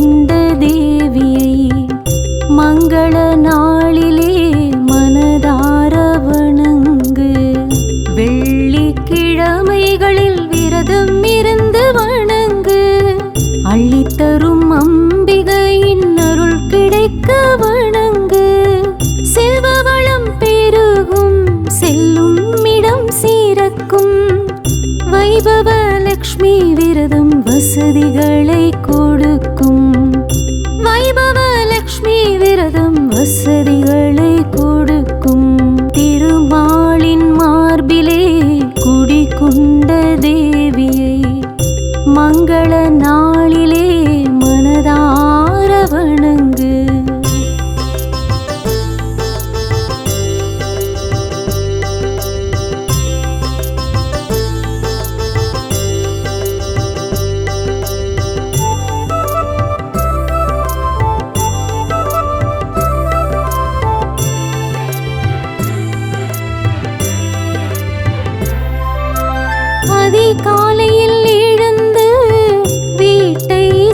கொண்ட தேவியை மங்கள நாளிலே மனதார வணங்கு வெள்ளிக்கிழமைகளில் விரதம் இருந்து வணங்கு. அள்ளித்தரும் அம்பிகையின் அருள் கிடைக்க வணங்கு. செல்வவளம் பெருகும் செல்லும் இடம் சீரக்கும் வைபவ லக்ஷ்மி விரதம் வசதிகளை கொ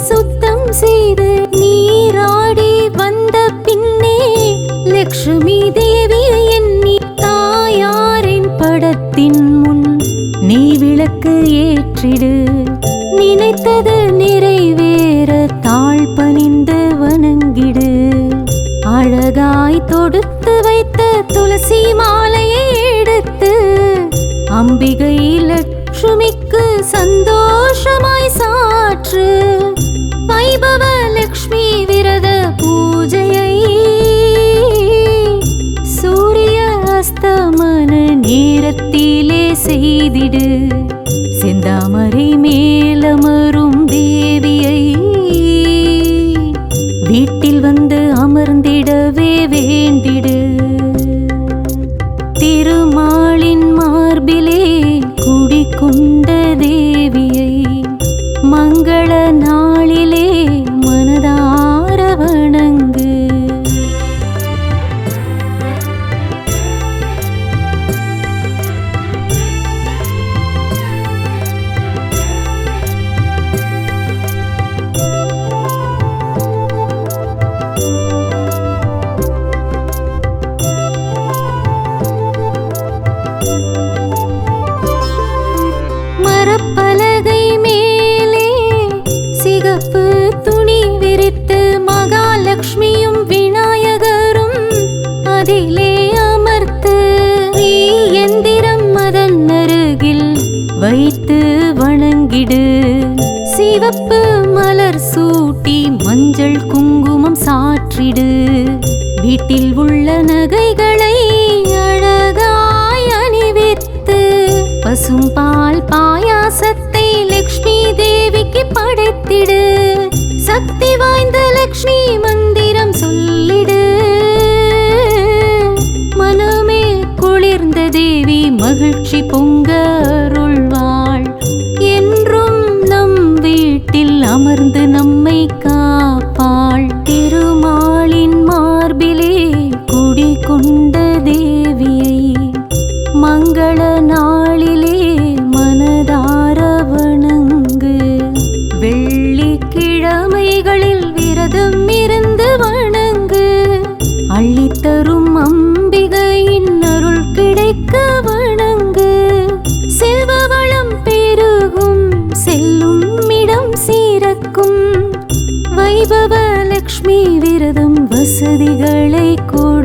சுத்தம் செய்து நீராடி வந்த பின்னே லக்ஷ்மி தேவி எண்ணி தாயாரின் படத்தின் முன் நீ விளக்கு ஏற்றிடு. நினைத்தது நிறைவேற தாழ் பணிந்து வணங்கிடு. அழகாய் தொடுத்து வைத்த துளசி மா நேரத்திலே செய்திடு. செந்தாமரை மேலமரும் வைத்து வணங்கிடு. சிவப்பு மலர் சூட்டி மஞ்சள் குங்குமம் சாற்றிடு. வீட்டில் உள்ள நகைகளை அழகாய் அணிவித்து பசும்பால் பாயாசத்தை லக்ஷ்மி தேவிக்கு படைத்திடு. சக்தி வாய்ந்த லக்ஷ்மி மந்திரம் சொல்லிடு. மனமே குளிர்ந்த தேவி மகிழ்ச்சி பொங்க அள்ளித்தரும் அம்பிகையின் அருள் கிடைக்க வணங்கு. செல்வ வளம் பெருகும் செல்லும் இடம் சீரக்கும் வைபவ லக்ஷ்மி விரதம் வசதிகளை கூட